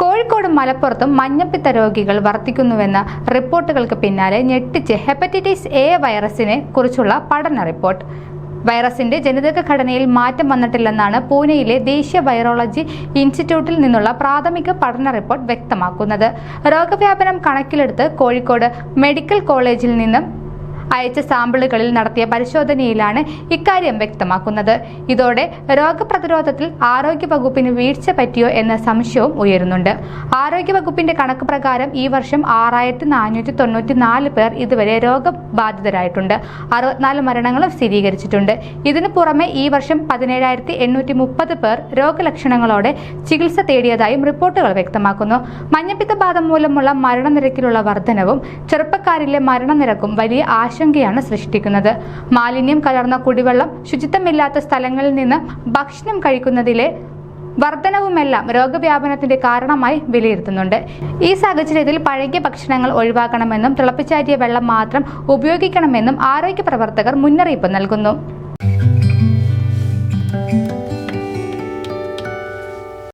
കോഴിക്കോടും മലപ്പുറത്തും മഞ്ഞപ്പിത്ത രോഗികൾ വർദ്ധിക്കുന്നുവെന്ന റിപ്പോർട്ടുകൾക്ക് പിന്നാലെ ഞെട്ടിച്ച് ഹെപ്പറ്റൈറ്റിസ് എ വൈറസിനെ കുറിച്ചുള്ള പഠന റിപ്പോർട്ട്. വൈറസിന്റെ ജനിതക ഘടനയിൽ മാറ്റം വന്നിട്ടില്ലെന്നാണ് പൂനെയിലെ ദേശീയ വൈറോളജി ഇൻസ്റ്റിറ്റ്യൂട്ടിൽ നിന്നുള്ള പ്രാഥമിക പഠന റിപ്പോർട്ട് വ്യക്തമാക്കുന്നത്. രോഗവ്യാപനം കണക്കിലെടുത്ത് കോഴിക്കോട് മെഡിക്കൽ കോളേജിൽ നിന്നും അയച്ച സാമ്പിളുകളിൽ നടത്തിയ പരിശോധനയിലാണ് ഇക്കാര്യം വ്യക്തമാക്കുന്നത്. ഇതോടെ രോഗപ്രതിരോധത്തിൽ ആരോഗ്യ വകുപ്പിന് വീഴ്ച പറ്റിയോ എന്ന സംശയവും ഉയരുന്നുണ്ട്. ആരോഗ്യവകുപ്പിന്റെ കണക്ക് പ്രകാരം ഈ വർഷം ആറായിരത്തി നാനൂറ്റി തൊണ്ണൂറ്റി നാല് പേർ ഇതുവരെ രോഗബാധിതരായിട്ടുണ്ട്. അറുപത്തിനാല് മരണങ്ങളും സ്ഥിരീകരിച്ചിട്ടുണ്ട്. ഇതിനു പുറമെ ഈ വർഷം പതിനേഴായിരത്തി എണ്ണൂറ്റി മുപ്പത് പേർ രോഗലക്ഷണങ്ങളോടെ ചികിത്സ തേടിയതായും റിപ്പോർട്ടുകൾ വ്യക്തമാക്കുന്നു. മഞ്ഞപ്പിത്തബാധ മൂലമുള്ള മരണനിരക്കിലുള്ള വർധനവും ചെറുപ്പക്കാരിലെ മരണനിരക്കും വലിയ ആശങ്കയാണ് സൃഷ്ടിക്കുന്നത്. മാലിന്യം കലർന്ന കുടിവെള്ളം ശുചിത്വമില്ലാത്ത സ്ഥലങ്ങളിൽ നിന്ന് ഭക്ഷണം കഴിക്കുന്നതിലെ വർധനവുമെല്ലാം രോഗവ്യാപനത്തിന്റെ കാരണമായി വിലയിരുത്തുന്നുണ്ട്. ഈ സാഹചര്യത്തിൽ പഴകിയ ഭക്ഷണങ്ങൾ ഒഴിവാക്കണമെന്നും തിളപ്പിച്ചാറ്റിയ വെള്ളം മാത്രം ഉപയോഗിക്കണമെന്നും ആരോഗ്യ പ്രവർത്തകർ മുന്നറിയിപ്പ് നൽകുന്നു.